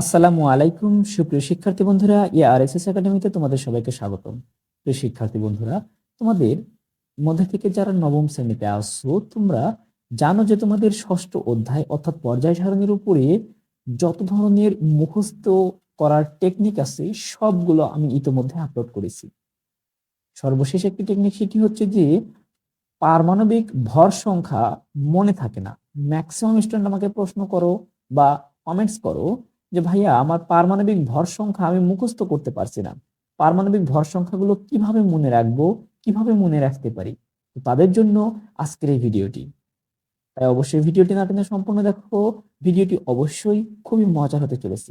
আসসালামু আলাইকুম, সুপ্রিয় শিক্ষার্থী বন্ধুরা ইয়ে আর এস এস একাডেমিতে তোমাদের সবাইকে স্বাগতম। প্রিয় শিক্ষার্থী বন্ধুরা, তোমাদের মধ্যে থেকে যারা নবম শ্রেণীতে আসছো তোমরা জানো যে তোমাদের ষষ্ঠ অধ্যায় অর্থাৎ পর্যায় সারণীর উপরে যত ধরনের মুখস্থ করার টেকনিক আছে, সবগুলো আমি ইতোমধ্যে আপলোড করেছি। সর্বশেষ একটি টেকনিক সেটি হচ্ছে যে, পারমাণবিক ভর সংখ্যা মনে থাকে না। ম্যাক্সিমাম স্টুডেন্ট আমাকে প্রশ্ন করো বা কমেন্টস করো যে ভাইয়া, আমার পারমাণবিক ভর সংখ্যা আমি মুখস্থ করতে পারছি না। পারমাণবিক ভর সংখ্যাগুলো কীভাবে মনে রাখব, কীভাবে মনে রাখতে পারি? তাদের জন্য আজকের এই ভিডিওটি। তাই অবশ্যই ভিডিওটি না টেনে সম্পূর্ণ দেখো। ভিডিওটি অবশ্যই খুবই মজার হতে চলেছে।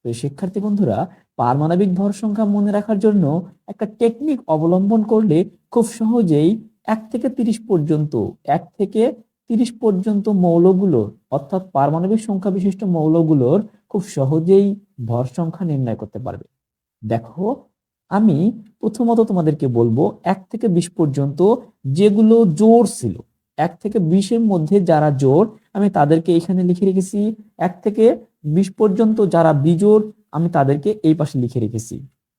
তো শিক্ষার্থী বন্ধুরা, পারমাণবিক ভর সংখ্যা মনে রাখার জন্য একটা টেকনিক অবলম্বন করলে খুব সহজেই এক থেকে তিরিশ পর্যন্ত, এক থেকে তিরিশ পর্যন্ত মৌলগুলোর অর্থাৎ পারমাণবিক সংখ্যা বিশিষ্ট মৌলগুলোর খুব সহজেই ভর সংখ্যা নির্ণয় করতে পারবে। দেখো, আমি প্রথমত তোমাদেরকে বলব, এক থেকে বিশ পর্যন্ত যেগুলো জোর ছিল, এক থেকে বিশের মধ্যে যারা জোর, আমি তাদেরকে এখানে লিখে রেখেছি। এক থেকে বিশ পর্যন্ত যারা বিজোড়, আমি তাদেরকে এই পাশে লিখে রেখেছি।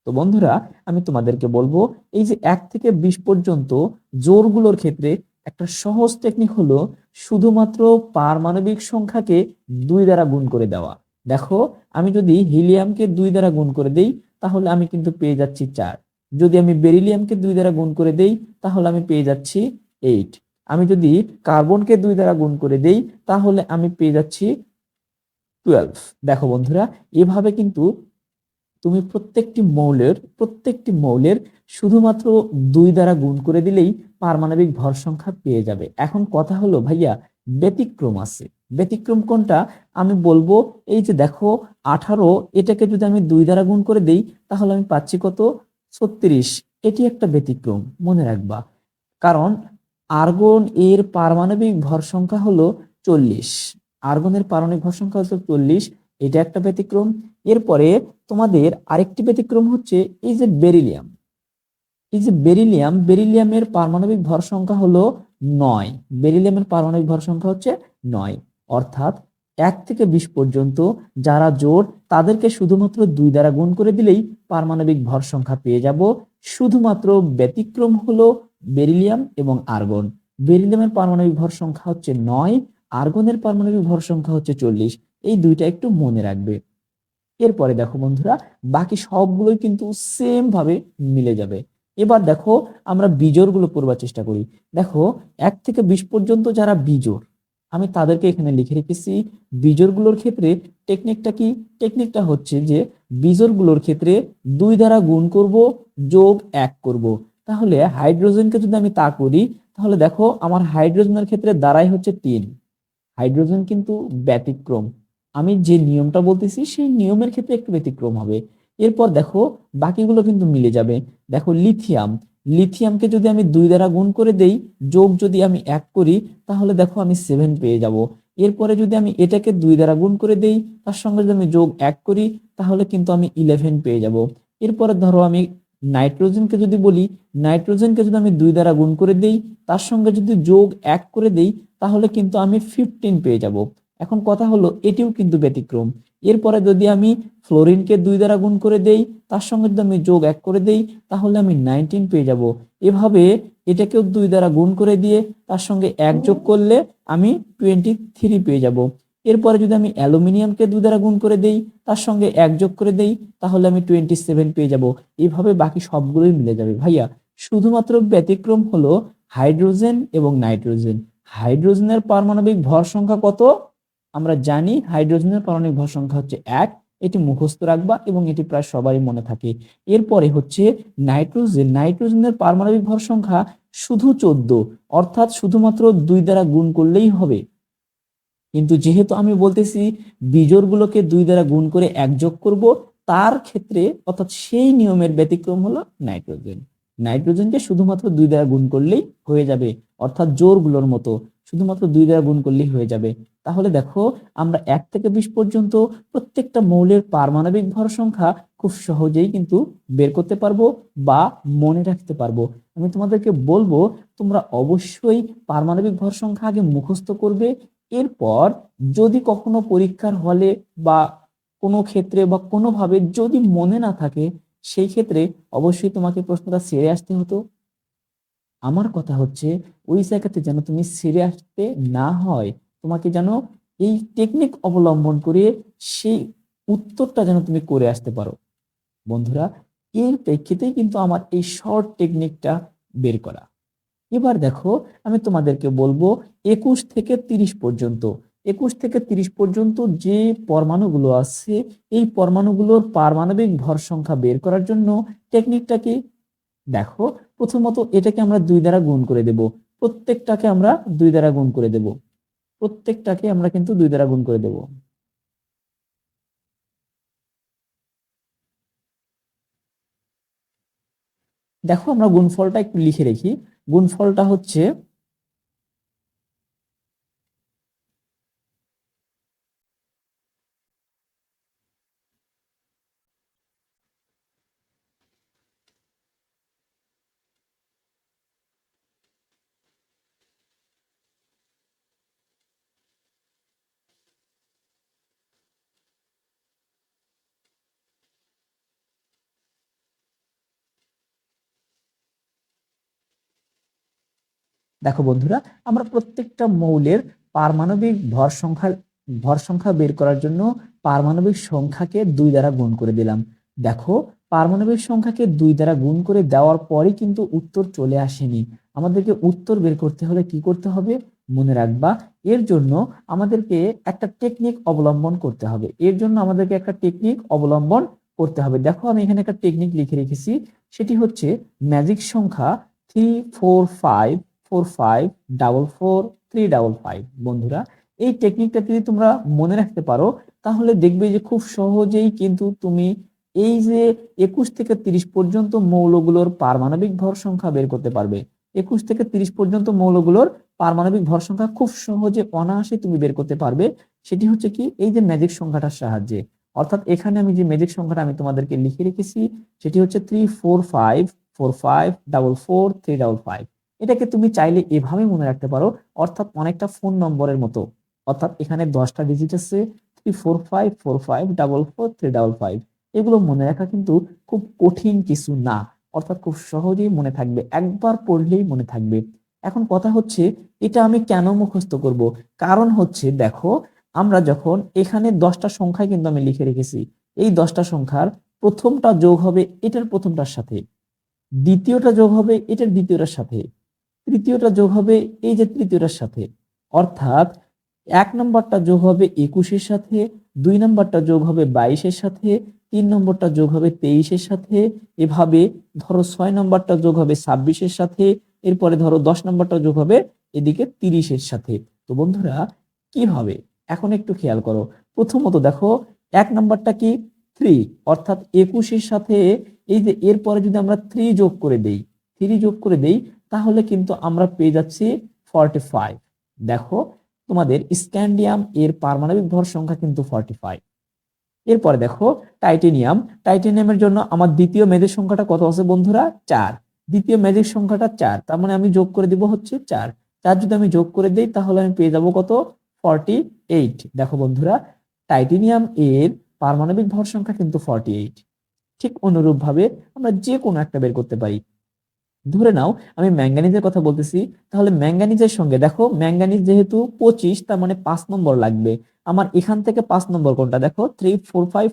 তো বন্ধুরা, আমি তোমাদেরকে বলব, এই যে এক থেকে বিশ পর্যন্ত জোরগুলোর ক্ষেত্রে একটা সহজ টেকনিক হলো শুধুমাত্র পারমাণবিক সংখ্যাকে দুই দ্বারা গুণ করে দেওয়া। দেখো, আমি যদি হিলিয়ামকে দুই দ্বারা গুণ করে দেই, তাহলে আমি কিন্তু পেয়ে যাচ্ছি চার। যদি আমি বেরিলিয়ামকে দুই দ্বারা গুণ করে দেই, তাহলে আমি পেয়ে যাচ্ছি এইট আমি যদি কার্বনকে দুই দ্বারা গুণ করে দেই, তাহলে আমি পেয়ে যাচ্ছি টুয়েলভ দেখো বন্ধুরা, এভাবে কিন্তু তুমি প্রত্যেকটি মৌলের প্রত্যেকটি মৌলের শুধুমাত্র দুই দ্বারা গুণ করে দিলেই পারমাণবিক ভর সংখ্যা পেয়ে যাবে। এখন কথা হলো, ভাইয়া, ব্যতিক্রম আছে। ব্যতিক্রম কোনটা? আমি বলব, এই যে দেখো, আঠারো, এটাকে যদি আমি দুই দ্বারা গুণ করে দেই, তাহলে আমি পাচ্ছি কত? ছত্রিশ। এটি একটা ব্যতিক্রম, মনে রাখবা। কারণ আর্গন এর পারমাণবিক ভর সংখ্যা হলো চল্লিশ। আর্গনের পারমাণবিক ভর সংখ্যা হচ্ছে চল্লিশ, এটা একটা ব্যতিক্রম। এরপরে তোমাদের আরেকটি ব্যতিক্রম হচ্ছে এই যে বেরিলিয়াম। এই যে বেরিলিয়াম বেরিলিয়ামের পারমাণবিক ভর সংখ্যা হলো নয়। বেরিলিয়ামের পারমাণবিক ভর সংখ্যা হচ্ছে নয়। অর্থাৎ এক থেকে বিশ পর্যন্ত যারা জোর তাদেরকে শুধুমাত্র দুই দ্বারা গুণ করে দিলেই পারমাণবিক ভর সংখ্যা পেয়ে যাব। শুধুমাত্র ব্যতিক্রম হলো বেরিলিয়াম এবং আর্গন বেরিলিয়ামের পারমাণবিক ভর সংখ্যা হচ্ছে নয় আর্গনের পারমাণবিক ভর সংখ্যা হচ্ছে চল্লিশ। এই দুইটা একটু মনে রাখবে। এরপরে দেখো বন্ধুরা, বাকি সবগুলোই কিন্তু সেম ভাবে মিলে যাবে। এবার দেখো আমরা বিজোড়গুলো করবার চেষ্টা করি। দেখো, এক থেকে বিশ পর্যন্ত যারা বিজোড়, আমি তাদেরকে এখানে লিখে রেখেছি। বিজোড়গুলোর ক্ষেত্রে টেকনিকটা কি? টেকনিকটা হচ্ছে যে বিজোড়গুলোর ক্ষেত্রে দুই দ্বারা গুণ করব, যোগ এক করব। তাহলে হাইড্রোজেনকে যদি আমি তা করি, তাহলে দেখো আমার হাইড্রোজেনের ক্ষেত্রে দ্বারাই হচ্ছে তিন হাইড্রোজেন কিন্তু ব্যতিক্রম। আমি যে নিয়মটা বলতেছি, সেই নিয়মের ক্ষেত্রে একটু ব্যতিক্রম হবে। এরপর দেখো, বাকিগুলো কিন্তু মিলে যাবে। দেখো লিথিয়াম লিথিয়ামকে যদি আমি দুই দ্বারা গুণ করে দেই, যোগ যদি আমি এক করি, তাহলে দেখো আমি সেভেন পেয়ে যাব। এরপরে যদি আমি এটাকে দুই দ্বারা গুণ করে দেই, তার সঙ্গে যদি আমি যোগ এক করি, তাহলে কিন্তু আমি ইলেভেন পেয়ে যাব। এরপরে ধরো আমি নাইট্রোজেনকে যদি বলি নাইট্রোজেনকে যদি আমি দুই দ্বারা গুণ করে দেই, তার সঙ্গে যদি যোগ এক করে দেই, তাহলে কিন্তু আমি ফিফটিন পেয়ে যাব। এখন কথা হলো, এটিও কিন্তু ব্যতিক্রম। এরপরে যদি আমি ফ্লোরিনকে দুই দ্বারা গুণ করে দেই, তার সঙ্গে যদি আমি যোগ এক করে দেই, তাহলে আমি নাইনটিন পেয়ে যাব। এভাবে এটাকেও দুই দ্বারা গুণ করে দিয়ে তার সঙ্গে এক যোগ করলে আমি টোয়েন্টি থ্রি পেয়ে যাব। এরপরে যদি আমি অ্যালুমিনিয়ামকে দুই দ্বারা গুণ করে দেই, তার সঙ্গে এক যোগ করে দেই, তাহলে আমি টোয়েন্টি সেভেন পেয়ে যাব। এভাবে বাকি সবগুলোই মিলে যাবে। ভাইয়া, শুধুমাত্র ব্যতিক্রম হলো হাইড্রোজেন এবং নাইট্রোজেন। হাইড্রোজেনের পারমাণবিক ভর সংখ্যা কত? আমরা জানি হাইড্রোজেনের পারমাণবিক ভর সংখ্যা হচ্ছে এক, এটি মুখস্থ রাখবা এবং এটি প্রায় সবারই মনে থাকে। এরপরে হচ্ছে নাইট্রোজেন। নাইট্রোজেনের পারমাণবিক ভর সংখ্যা শুধু চোদ্দ, অর্থাৎ শুধুমাত্র দুই দ্বারা গুণ করলেই হবে। কিন্তু যেহেতু আমি বলতেছি বিজোড়গুলোকে দুই দ্বারা গুণ করে এক যোগ করব, তার ক্ষেত্রে অর্থাৎ সেই নিয়মের ব্যতিক্রম হলো নাইট্রোজেন। নাইট্রোজেনকে শুধুমাত্র দুই দ্বারা গুণ করলেই হয়ে যাবে, অর্থাৎ জোরগুলোর মতো। শুধুমাত্র দুই দ্বারা গুণ করলেই হয়ে যাবে। তাহলে দেখো, আমরা এক থেকে বিশ পর্যন্ত প্রত্যেকটা মৌলের পারমাণবিক ভর সংখ্যা খুব সহজেই কিন্তু বের করতে পারব বা মনে রাখতে পারব। আমি তোমাদেরকে বলব, তোমরা অবশ্যই পারমাণবিক ভর সংখ্যা আগে মুখস্থ করবে। এরপর যদি কখনো পরীক্ষার হলে বা কোনো ক্ষেত্রে বা কোনোভাবে যদি মনে না থাকে, সেই ক্ষেত্রে অবশ্যই তোমাকে প্রশ্নটা সেরে আসতে হতো। আমার কথা হচ্ছে, ওই জায়গাতে যেন তুমি সেরে আসতে না হয়, তোমাকে যেন এই টেকনিক অবলম্বন করে সেই উত্তরটা যেন তুমি করে আসতে পারো। বন্ধুরা, এর প্রেক্ষিতেই কিন্তু আমার এই শর্ট টেকনিকটা বের করা। এবার দেখো, আমি তোমাদেরকে বলব, একুশ থেকে তিরিশ পর্যন্ত, একুশ থেকে তিরিশ পর্যন্ত যে পরমাণুগুলো আছে, এই পরমাণুগুলোর পারমাণবিক ভর সংখ্যা বের করার জন্য টেকনিকটা কি দেখো, প্রথমত এটাকে আমরা দুই দ্বারা গুণ করে দেব। প্রত্যেকটাকে আমরা দুই দ্বারা গুণ করে দেব। প্রত্যেকটাকে আমরা কিন্তু দুই দ্বারা গুণ করে দেব। দেখো, আমরা গুণফলটা একটু লিখে রেখি। গুণফলটা হচ্ছে দেখো বন্ধুরা, আমরা প্রত্যেকটা মৌলের পারমাণবিক ভর সংখ্যা ভর সংখ্যা বের করার জন্য পারমাণবিক সংখ্যাকে দুই দ্বারা গুণ করে দিলাম। দেখো, পারমাণবিক সংখ্যাকে দুই দ্বারা গুণ করে দেওয়ার পরই কিন্তু উত্তর চলে আসেনি। আমাদেরকে উত্তর বের করতে হলে কি করতে হবে? মনে রাখবা, এর জন্য আমাদেরকে একটা টেকনিক অবলম্বন করতে হবে। এর জন্য আমাদেরকে একটা টেকনিক অবলম্বন করতে হবে। দেখো, আমি এখানে একটা টেকনিক লিখে রেখেছি, সেটি হচ্ছে ম্যাজিক সংখ্যা three four five four five double four three double five বন্ধুরা, এই টেকনিকটা যদি তোমরা মনে রাখতে পারো, তাহলে দেখবে যে খুব সহজেই কিন্তু তুমি এই যে একুশ থেকে তিরিশ পর্যন্ত মৌলগুলোর পারমাণবিক ভর সংখ্যা বের করতে পারবে। একুশ থেকে তিরিশ পর্যন্ত মৌলগুলোর পারমাণবিক ভর সংখ্যা খুব সহজে অনায়াসে তুমি বের করতে পারবে। সেটি হচ্ছে কি, এই যে ম্যাজিক সংখ্যাটার সাহায্যে। অর্থাৎ এখানে আমি যে ম্যাজিক সংখ্যাটা আমি তোমাদেরকে লিখে রেখেছি, সেটি হচ্ছে three four five four five double four three double five এটাকে তুমি চাইলে এভাবে মনে রাখতে পারো, অর্থাৎ অনেকটা ফোন নম্বরের মতো। অর্থাৎ এখানে দশটা ডিজিট আছে three four five four five double four three double five এগুলো মনে রাখা কিন্তু খুব কঠিন কিছু না। অর্থাৎ খুব সহজেই মনে থাকবে, একবার পড়লেই মনে থাকবে। এখন কথা হচ্ছে, এটা আমি কেন মুখস্থ করব? কারণ হচ্ছে, দেখো, আমরা যখন এখানে দশটা সংখ্যায় কিন্তু আমি লিখে রেখেছি, এই দশটা সংখ্যার প্রথমটা যোগ হবে এটার প্রথমটার সাথে। দ্বিতীয়টা যোগ হবে এটার দ্বিতীয়টার সাথে। তৃতীয়টা যোগ হবে এই যে তৃতীয়টার সাথে। অর্থাৎ এক নম্বরটা যোগ হবে একুশের সাথে, দুই নম্বরটা যোগ হবে বাইশের সাথে, তিন নম্বরটা যোগ হবে তেইশের সাথে। এভাবে ধরো ছয় নম্বরটা যোগ হবে ছাব্বিশের সাথে, এরপরে ধরো দশ নম্বরটা যোগ হবে এদিকে তিরিশের সাথে। তো বন্ধুরা, কি হবে? এখন একটু খেয়াল করো। প্রথমত দেখো, এক নম্বরটা কি? থ্রি। অর্থাৎ একুশের সাথে, এই যে এরপরে যদি আমরা থ্রি যোগ করে দেই, থ্রি যোগ করে দেই তাহলে কিন্তু আমরা পেয়ে যাচ্ছি ফর্টি ফাইভ দেখো, তোমাদের স্ক্যান্ডিয়াম এর পারমাণবিক ভর সংখ্যা কিন্তু ফর্টি ফাইভ এরপরে দেখো টাইটেনিয়াম টাইটেনিয়ামের জন্য আমার দ্বিতীয় মেজের সংখ্যাটা কত আছে বন্ধুরা? চার। দ্বিতীয় ম্যাজিক সংখ্যাটা চার। তার মানে আমি যোগ করে দিব হচ্ছে চার। চার যদি আমি যোগ করে দিই, তাহলে আমি পেয়ে যাব কত? ফর্টি এইট দেখো বন্ধুরা টাইটেনিয়াম এর পারমাণবিক ভর সংখ্যা কিন্তু ফর্টি এইট ঠিক অনুরূপ ভাবে আমরা যে কোনো একটা বের করতে পারি। ধরে নাও, আমি ম্যাঙ্গানিজের কথা বলতেছি, তাহলে ম্যাঙ্গানিজের সঙ্গে, দেখো, ম্যাঙ্গানিজ যেহেতু পঁচিশ, তার মানে পাঁচ নম্বর লাগবে। আমার এখান থেকে পাঁচ নম্বর কোনটা? দেখো three four five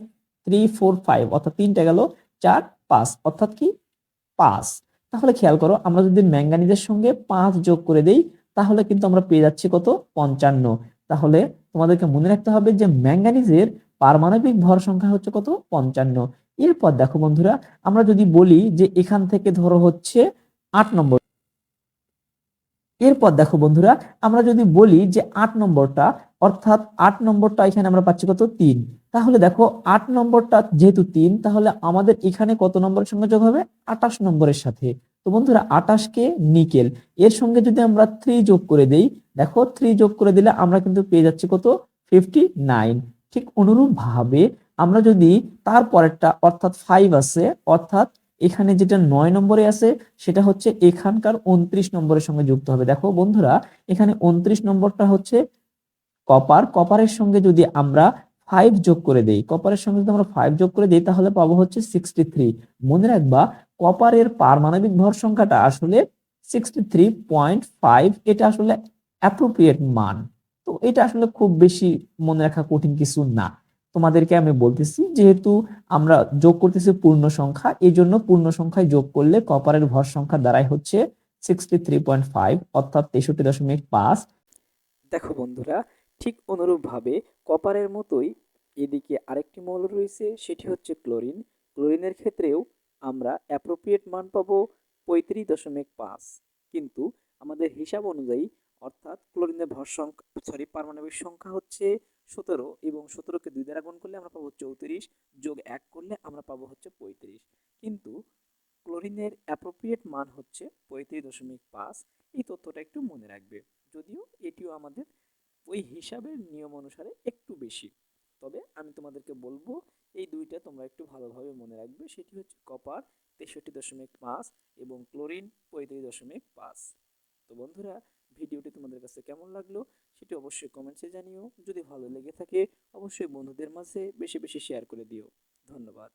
three four five অর্থাৎ তিনটা গেল, চার, পাঁচ, অর্থাৎ কি? পাঁচ। তাহলে খেয়াল করো, আমরা যদি ম্যাঙ্গানিজের সঙ্গে পাঁচ যোগ করে দেই, তাহলে কিন্তু আমরা পেয়ে যাচ্ছি কত? পঞ্চান্ন। তাহলে তোমাদেরকে মনে রাখতে হবে যে ম্যাঙ্গানিজের পারমাণবিক ভর সংখ্যা হচ্ছে কত? পঞ্চান্ন। এরপর দেখো বন্ধুরা, আমরা যদি বলি যে এখান থেকে ধরো হচ্ছে আট নম্বর। এরপর দেখো বন্ধুরা, আমরা যদি বলি যে আট নম্বরটা, অর্থাৎ আট নম্বরটা এখানে আমরা পাচ্ছি কত? তিন। তাহলে দেখো, আট নম্বরটা যেহেতু তিন, তাহলে আমাদের এখানে কত নম্বরের সঙ্গে যোগ হবে? আটাশ নম্বরের সাথে। তো বন্ধুরা, আটাশকে নিকেল। এর সঙ্গে যদি আমরা থ্রি যোগ করে দেই, দেখো থ্রি যোগ করে দিলে আমরা কিন্তু পেয়ে যাচ্ছি কত? ফিফটি নাইন ঠিক অনুরূপ ভাবে আমরা যদি তার পরেরটা অর্থাৎ ফাইভ আছে, অর্থাৎ এখানে যেটা নয় নম্বরে আছে, সেটা হচ্ছে এখানকার উনত্রিশ নম্বরের সঙ্গে যুক্ত হবে। দেখো বন্ধুরা, এখানে উনত্রিশ নম্বরটা হচ্ছে কপার। কপারের সঙ্গে যদি আমরা ফাইভ যোগ করে দেই, কপারের সঙ্গে যদি আমরা ফাইভ যোগ করে দিই, তাহলে পাবো হচ্ছে সিক্সটি থ্রি মনে রাখবা, কপারের পারমাণবিক ভর সংখ্যাটা আসলে সিক্সটি থ্রি পয়েন্ট ফাইভ এটা আসলে অ্যাপ্রোপ্রিয়েট মান। তো এটা আসলে খুব বেশি মনে রাখা কঠিন কিছু না। তোমাদেরকে আমি বলতেছি, যেহেতু আমরা যোগ করতেছি পূর্ণ সংখ্যা এই জন্য পূর্ণ সংখ্যায় যোগ করলে কপারের ভর সংখ্যা দ্বারাই হচ্ছে সিক্সটি থ্রি পয়েন্ট ফাইভ অর্থাৎ তেষট্টি দশমিক পাঁচ। দেখো বন্ধুরা, ঠিক অনুরূপভাবে কপারের মতোই এদিকে আরেকটি মৌল রয়েছে, সেটি হচ্ছে ক্লোরিন। ক্লোরিনের ক্ষেত্রেও আমরা অ্যাপ্রোপ্রিয়েট মান পাবো পঁয়ত্রিশ দশমিক পাঁচ। কিন্তু আমাদের হিসাব অনুযায়ী, অর্থাৎ ক্লোরিনের ভর সংখ্যা সরি পারমাণবিক সংখ্যা হচ্ছে সতেরো এবং সতেরোকে দুই দ্বারা গুণ করলে আমরা পাবো চৌত্রিশ, যোগ এক করলে আমরা পাবো হচ্ছে পঁয়ত্রিশ। কিন্তু ক্লোরিনের অ্যাপ্রোপ্রিয়েট মান হচ্ছে পঁয়ত্রিশ দশমিক পাঁচ। এই তথ্যটা একটু মনে রাখবে। যদিও এটিও আমাদের ওই হিসাবের নিয়ম অনুসারে একটু বেশি। তবে আমি তোমাদেরকে বলব, এই দুইটা তোমরা একটু ভালোভাবে মনে রাখবে। সেটি হচ্ছে কপার তেষট্টি দশমিক পাঁচ এবং ক্লোরিন পঁয়ত্রিশ দশমিক পাঁচ। তো বন্ধুরা, ভিডিওটি তোমাদের কাছে কেমন লাগল? সেটি অবশ্যই কমেন্টসে জানিও। যদি ভালো লেগে থাকে, অবশ্যই বন্ধুদের মাঝে বেশি বেশি শেয়ার করে দিও। ধন্যবাদ।